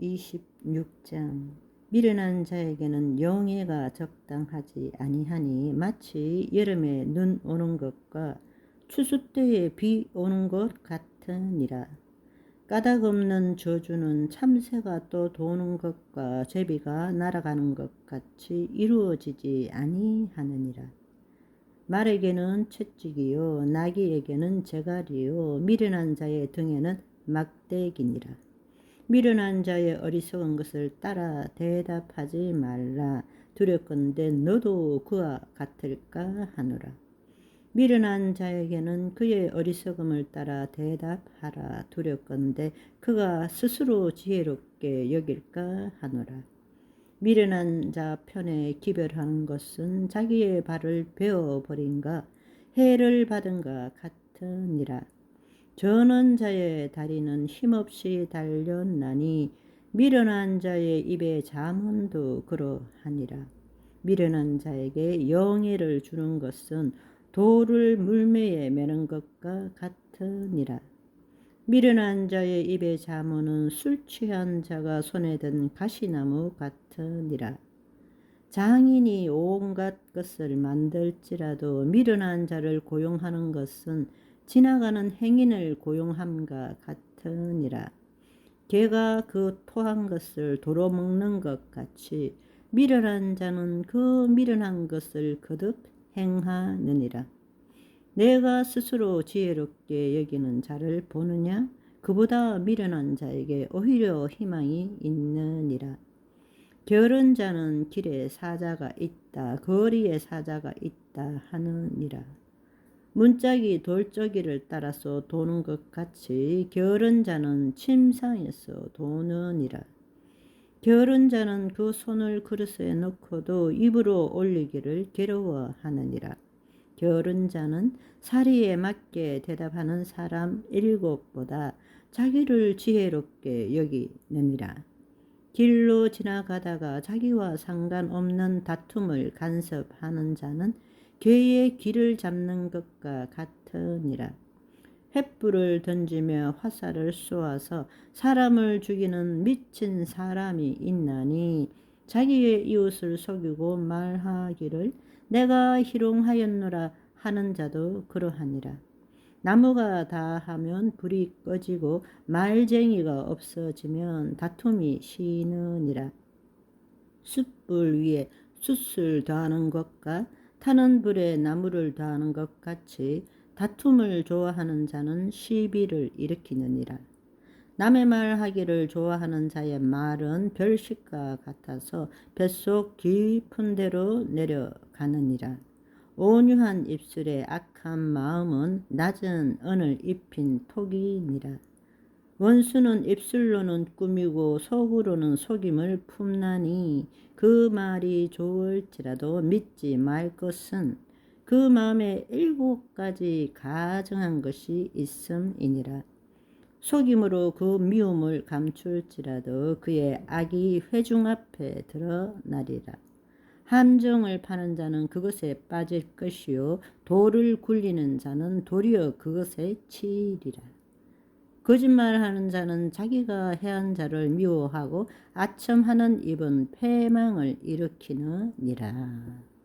26장 미련한 자에게는 영예가 적당하지 아니하니 마치 여름에 눈 오는 것과 추수 때에 비 오는 것 같으니라. 까닭 없는 저주는 참새가 또 도는 것과 제비가 날아가는 것 같이 이루어지지 아니하느니라. 말에게는 채찍이요 나귀에게는 재갈이요 미련한 자의 등에는 막대기니라. 미련한 자의 어리석은 것을 따라 대답하지 말라. 두렵건대 너도 그와 같을까 하노라. 미련한 자에게는 그의 어리석음을 따라 대답하라. 두렵건대 그가 스스로 지혜롭게 여길까 하노라. 미련한 자 편에 기별하는 것은 자기의 발을 베어버린가 해를 받은가 같으니라. 저는 자의 다리는 힘없이 달렸나니 미련한 자의 입에 자문도 그러하니라. 미련한 자에게 영예를 주는 것은 돌을 물매에 매는 것과 같으니라. 미련한 자의 입에 자문은 술 취한 자가 손에 든 가시나무 같으니라. 장인이 온갖 것을 만들지라도 미련한 자를 고용하는 것은 지나가는 행인을 고용함과 같으니라. 개가 그 토한 것을 도로 먹는 것 같이 미련한 자는 그 미련한 것을 거듭 행하느니라. 내가 스스로 지혜롭게 여기는 자를 보느냐? 그보다 미련한 자에게 오히려 희망이 있느니라. 게으른 자는 길에 사자가 있다, 거리에 사자가 있다 하느니라. 문짝이 돌저기를 따라서 도는 것 같이 게으른 자는 침상에서 도느니라. 게으른 자는 그 손을 그릇에 넣고도 입으로 올리기를 괴로워하느니라. 게으른 자는 사리에 맞게 대답하는 사람 일곱보다 자기를 지혜롭게 여기느니라. 길로 지나가다가 자기와 상관없는 다툼을 간섭하는 자는 개의 길을 잡는 것과 같으니라. 횃불을 던지며 화살을 쏘아서 사람을 죽이는 미친 사람이 있나니 자기의 이웃을 속이고 말하기를 내가 희롱하였노라 하는 자도 그러하니라. 나무가 다 하면 불이 꺼지고 말쟁이가 없어지면 다툼이 쉬느니라. 숯불 위에 숯을 더하는 것과 타는 불에 나무를 더하는 것 같이 다툼을 좋아하는 자는 시비를 일으키느니라. 남의 말 하기를 좋아하는 자의 말은 별식과 같아서 뱃속 깊은 데로 내려가느니라. 온유한 입술에 악한 마음은 낮은 언을 입힌 톡이니라. 원수는 입술로는 꾸미고 속으로는 속임을 품나니 그 말이 좋을지라도 믿지 말 것은 그 마음에 일곱 가지 가정한 것이 있음이니라. 속임으로 그 미움을 감출지라도 그의 악이 회중 앞에 드러나리라. 함정을 파는 자는 그것에 빠질 것이요 돌을 굴리는 자는 도리어 그것에 치이리라. 거짓말하는 자는 자기가 해한 자를 미워하고 아첨하는 입은 패망을 일으키느니라.